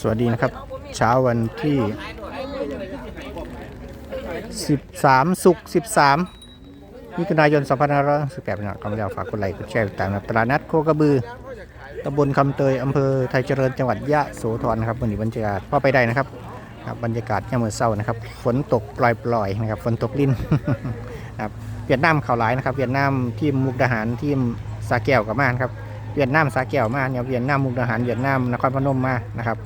สวัสดีนะครับ เช้าวันที่ 13 สุกร์13มิถุนายน2568นะครับก็ไม่ได้ฝากกดไลค์กดแชร์ติดตามนะตลาดนัดโคกระบือตำบลคำเตยอำเภอไทยเจริญจังหวัดยะโสธรนะครับวันนี้บรรยากาศพอไปได้นะครับครับบรรยากาศยามมื้อเช้านะครับ ฝนตกปล่อยๆนะครับ ฝนตกลิ้นครับเวียดนามเขาหลายนะครับ เวียดนามทีมมุกดาหารทีมสาแก้วกับมานครับเวียดนามสาแก้วมาเนี่ยเวียดนามมุกดาหารเวียดนามนครพนมมานะครับ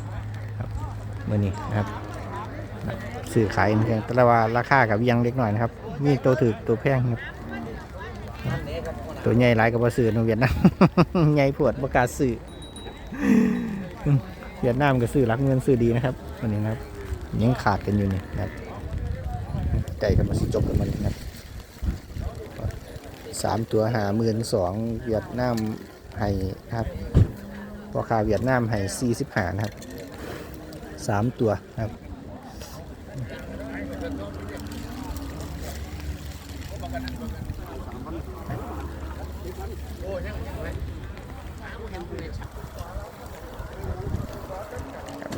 มื่อนี้นะครับสื่อขายเหมือนกันแต่ว่าราคากับเวียงเล็กหน่อยนะครับ มีตัวถือตัวแพงครับตัวใหญ่หลายกับว่าสื่อในเวียดนามใหญ่ปวดประกาศสื่อเวียดนามก็สื่อรักเงินสื่อดีนะครับวันนี้นะครับยังขาดกันอยู่นี่นะครับใจกันมาสิจบกันมาเลยนะครับสามตัวหาหมื่นสองเวียดนามให้ครับราคาเวียดนามให้สี่สิบห้านะครับ สามตัวนะครับ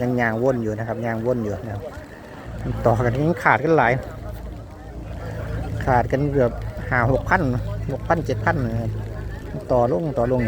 ยังยางว่นอยู่นะครับยางว่นอยู่นะครับต่อกันยังขาดกันหลาย ขาดกันเกือบหาหกพันหกพันเจ็ดพันต่อลงต่อลง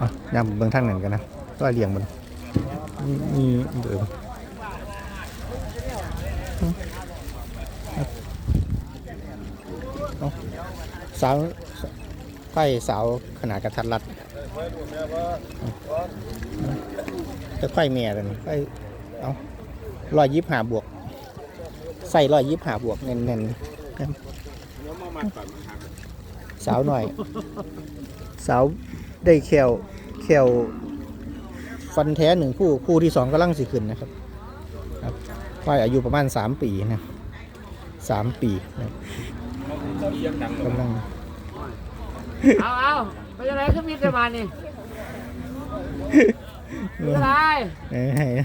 อะยำเบื้องทางหนึ่งกันนะก็เลียงมันมีเดิมสาวไฟเสาวขนาดกระทัดรัด จะไฟเมียกันไฟเอาร้อยยิบหาบวก ใส่ร้อยยิบหาบวกเน้นๆสาวหน่อย สาวได้แควแควฟันแท้หนึ่งคู่ คู่ที่สองกำลังสิขึ้นนะครับครับไฟอายุประมาณสามปีนะสามปีนะกำลังเอาเอา ไปยังไงก็มีแต่มานี่อะไรเอ้ย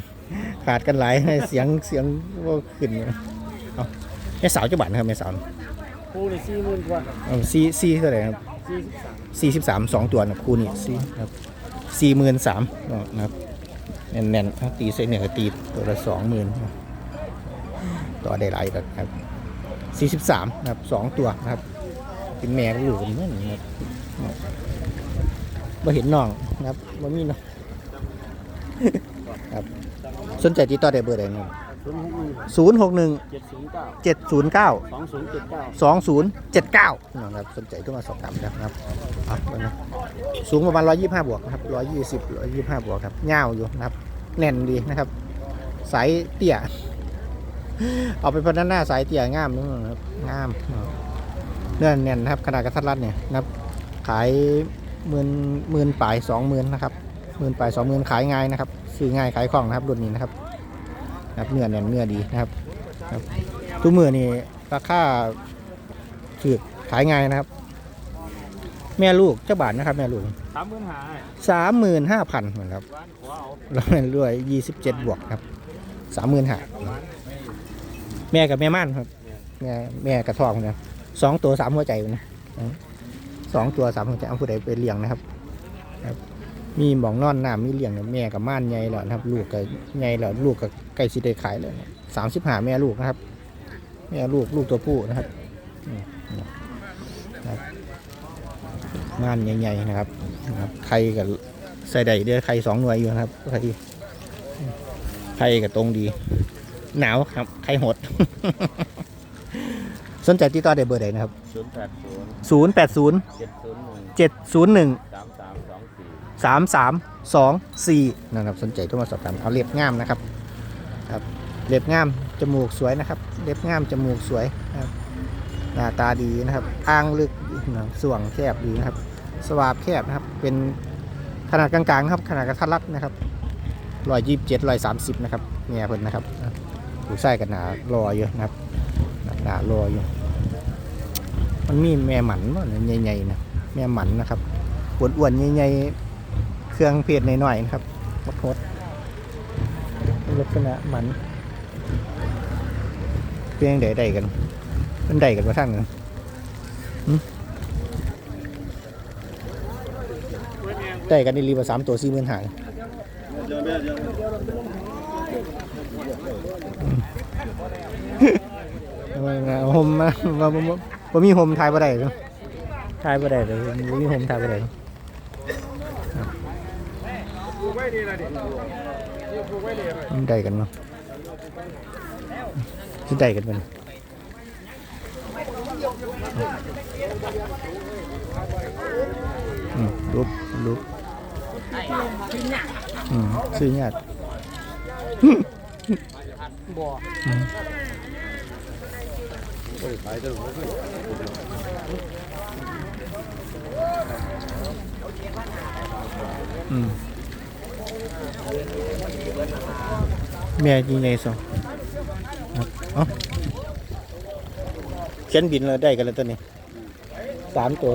ขาดกันหลายเสียงเสียงว่าขึ้นเอาแม่สาวจะบัตรนะครับแม่สาวคูนี่สี่หมื่นกว่าเอาซีซีเท่าไหร่ครับสี่สิบสามสี่สิบสามสองตัวนะคู่นี้สี่ครับสี่หมื่นสามนะครับแน่นๆเอาตีใส่เหนือตีตัวละสองหมื่นต่อได้หลายแบบครับสี่สิบสามนะครับสองตัวนะครับ เป็นแม่กับลูกกันเหมือนกันนะครับมาเห็นน้องนะครับมามีน้องครับสนใจติดต่อได้เบอร์ใดนะครับศูนย์หกหนึ่งศูนย์หกหนึ่งเจ็ดศูนย์เก้าเจ็ดศูนย์เก้าสองศูนย์เจ็ดเก้าสองศูนย์เจ็ดเก้านะครับสนใจก็มาสอบถามได้นะครับอะมนะสูงประมาณร้อยยี่ห้าบวกนะครับร้อยยี่สิบร้อยยี่ห้าบวกครับเงาอยู่นะครับ แน่นดีนะครับ สายเตี่ย เอาไปพันหน้าสายเตี่ยงามนะครับงาม เนื้อแน่นนะครับขนาดกระทัดรัดเนี่ยนะครับขายหมื่นหมื่นปลายสองหมื่นนะครับหมื่นปลายสองหมื่นขายง่ายนะครับซื้อง่ายขายคล่องนะครับรุ่นนี้นะครับนะครับเนื้อแน่นเนื้อดีนะครับครับทุกมือนี่ราคาถือขายง่ายนะครับ แม่ลูกเจ้าบาทนะครับ แม่ลูกสามหมื่นหาสามหมื่นห้าพันเหมือนครับบ้านขวาเอาแล้วมันรวยยี่สิบเจ็ดบวกครับสามหมื่นห้าแม่กับแม่ม่านครับ แม่แม่กระทองเนี่ย สองตัวสามหัวใจนะสองตัวสามหัวใจเอาผู้ใดไปเลี้ยงนะครับครับมีหมองนอนน้ำมีเลี้ยงเนี่ยแม่กับม่านใหญ่แล้วนะครับ ลูกกับใหญ่แล้วลูกกับใกล้สิได้ขายเลยสามสิบห้าแม่ลูกนะครับแม่ลูกลูกตัวผู้นะครับอืมนะครับม่านใหญ่ๆนะครับนะครับไข่กับใส่ใดเดือไข่สองหน่วยอยู่นะครับไข่ไข่กับตรงดี หนาวครับไข่หด สนใจติดต่อได้เบอร์ใดนะครับ ศูนย์แปดศูนย์0 8 0 เจ็ดศูนย์หนึ่ง7 0 1 สามสามสองสี่ 3 3 2 4นะครับสนใจโทรมาสอบถามเอาเรียบง่ามนะครับครับเรียบง่ามจมูกสวยนะครับเรียบง่ามจมูกสวยนะครับหน้าตาดีนะครับอ้างลึกนะครับส่วงแคบดีนะครับสวาบแคบนะครับเป็นขนาดกลางๆนะครับขนาดกระทัดรัดนะครับร้อยยี่สิบเจ็ดร้อยสามสิบนะครับเมียเพิ่นนะครับผูกไส้กันหนารออยู่นะครับ หนารออยู่ มันมีแม่หมันว่าใหญ่ๆนะแม่หมันนะครับอ้วนๆใหญ่ๆเครื่องเพจหน่อยๆนะครับบักโคดลักษณะหมันเพียงใดๆกันมันใดกันมาทั้งนั้นได้กันในรีบสามตัวสี่หมื่นหาง ทำไงาโฮมมาว่าบ่บ่บ่มีโฮมทายบ่ได้เนาะทายบ่ได้เลยบ่มีโฮมทายบ่ได้มันได้กันเนาะจะได้กันมันอืมรูปรูปอืมซื้อยากบ่ อืมแม่ยิงในสองเอ้าเขียนบินแล้วได้กันแล้วตัวนี้สามตัว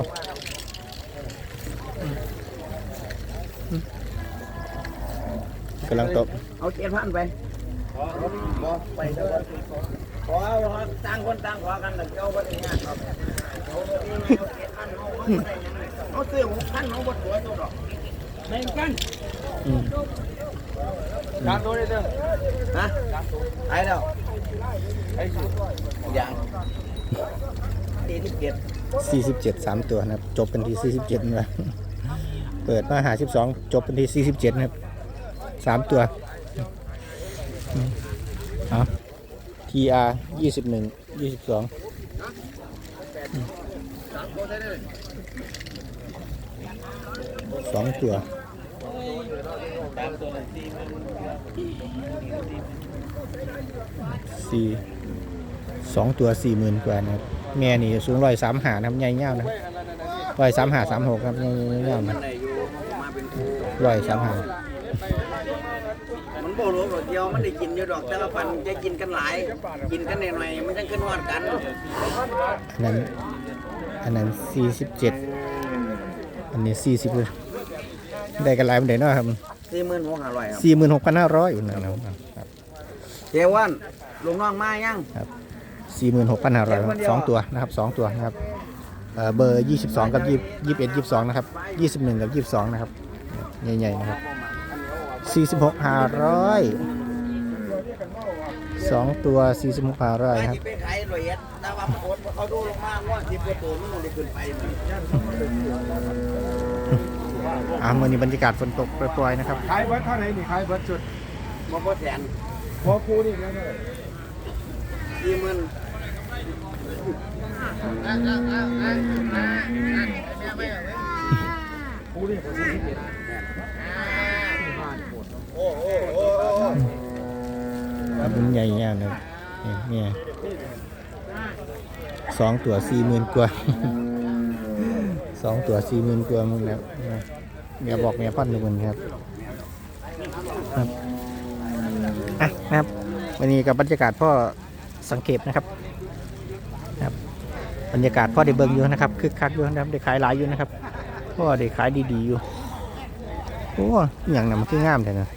กำลังตบเอาเจ็ดพันไปไป ขอเอาต่างคนต่างขอกันแต่เจ้าบ่ได้งานครับเอาเจ็ดพันเอาเอาซื้อหกพันเอาบ่ตัวตัวดอกไม่งกันอืมตามตัวได้เด้อฮะไปแล้วไอ้สิอย่างตีที่เจ็ดสี่สิบเจ็ดสามตัวนะครับ จบกันที่สี่สิบเจ็ดนะเปิดมาหาสิบสองจบกันที่สี่สิบเจ็ดนะครับสามตัวอืมเอา TR ยี่สิบหนึ่งยี่สิบสองสองตัวสี่สองตัวสี่หมื่นกว่านะครับแม่นี่สูงร้อยสามหานะครับใหญ่เง่านะร้อยสามหาสามหกครับใหญ่เง่านะมันได้อยู่มาเป็นครูร้อยสามหา มันบ่รู้หรอกเดียวมันได้กินอยู่ดอกแต่ละปันจะกินกันหลาย กินกันหน่อยๆมันจะขึ้นฮอดกันอันนั้นอันนั้นสี่สิบเจ็ดอันนี้สี่สิบเลยได้กันหลายมันได้เนาะครับสี่หมื่นหกห้าร้อยครับสี่หมื่นหกพันห้าร้อยอยู่นะครับเทวันลุงน้องมายังสี่หมื่นหกพันห้าร้อยสองตัวนะครับสองตัวนะครับเอ่อเบอร์ยี่สิบสองกับยี่ยี่สิบเอ็ดยี่สิบสองนะครับยี่สิบหนึ่งกับยี่สิบสองนะครับใหญ่ๆนะครับ สี่สิบหกห้าร้อยสองตัวสี่สิบหกห้าร้อยไปครับที่ไปขายรอยเอ็ดแต่ว่าโคตรเขาดูลงมาว่าที่ปวดตัวมันเลยขึ้นไปมันอ่าเมื่อนี้บรรยากาศฝนตกปล่อยๆนะครับขายเบิร์ดเท่าไหร่นี่ขายเบิร์ดจุดมาพอแทนพอคูนี่แล้วเท่าไหร่สี่หมื่น เนี่ยนี่สองตัวสี่หมื่นกว่าสองตัวสี่หมื่นกว่ามึงแล้วเมียบอกเมียพันหนึ่งครับครับอะนะครับ วันนี้กับบรรยากาศพ่อสังเกตนะครับครับ บรรยากาศพ่อได้เบิ่งอยู่นะครับคึกคักอยู่นะครับได้ขายหลายอยู่นะครับพ่อได้ขายดีๆอยู่โอ้อย่างนั้นมันคืองามแต่นะ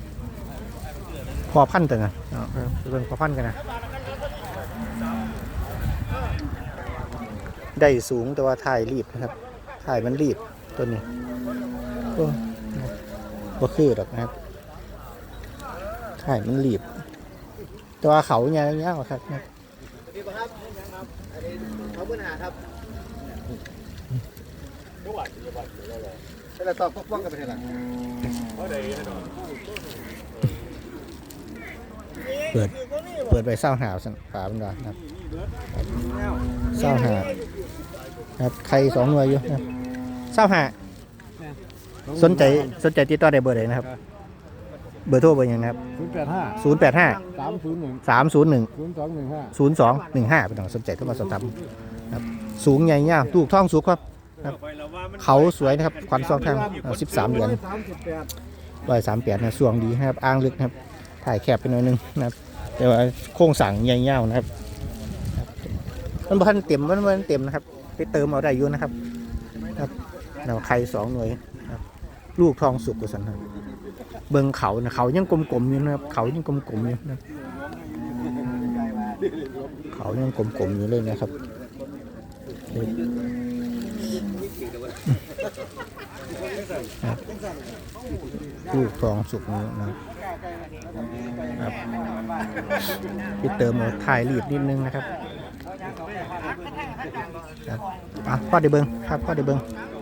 พอพันแต่นะเอาเอาเรื่งพอพันกันนะ ได้สูงแต่ว่าถ่ายรีบนะครับ ถ่ายมันรีบตัวนี้โอ้บ่คือหรอกนะครับถ่ายมันรีบ แต่ว่าเขาเงี้ยเงี้ยครับนะพี่ครับเขาเพิ่นหาครับแต่ละตอบป้องกันไปเท่าไหร่เปิด เปิดไปเศร้าหาวสันฝาบันดานะครับเศร้าหา ครับใครสองหน่วยอยู่นะครับเศร้าหาสนใจสนใจติดต่อได้เบอร์ไหนนะครับ เบอร์โทรเบอร์หยังนะครับศูนย์แปดห้าศูนย์แปดห้าสามศูนย์หนึ่งสามศูนย์หนึ่ง ศูนย์สองหนึ่งห้า ศูนย์สองหนึ่งห้าเป็นต้องสนใจเข้ามาสอบถามครับสูงใหญ่ยาวลูกท้องสูงครับครับเขาสวยนะครับควันซองทางสิบสามเดือนสามสิบแปดร้อยสามแปดนะสวงดีนะครับอ้างลึกนะครับ ถ่ายแคบไปหน่อยหนึงนะครับแต่ว่าโครงสั่งใหญ่ยาวนะครับครับมันบ่ทันเต็มมันบ่ทันเต็มนะครับ ไปเติมเอาได้อยู่นะครับครับเราใครสองหน่วยครับลูกทองสุกกว่าสันครับเบิงเขานะเขายังกลมๆอยู่นะครับเขายังกลมๆอยู่นะเขายังกลมๆอยู่เลยนะครับลูกทองสุกนี้นะครับพี่เติมเอาถ่ายรีดนิดนึงนะครับ อะพ่อเดเบิงครับพ่อเดเบิงค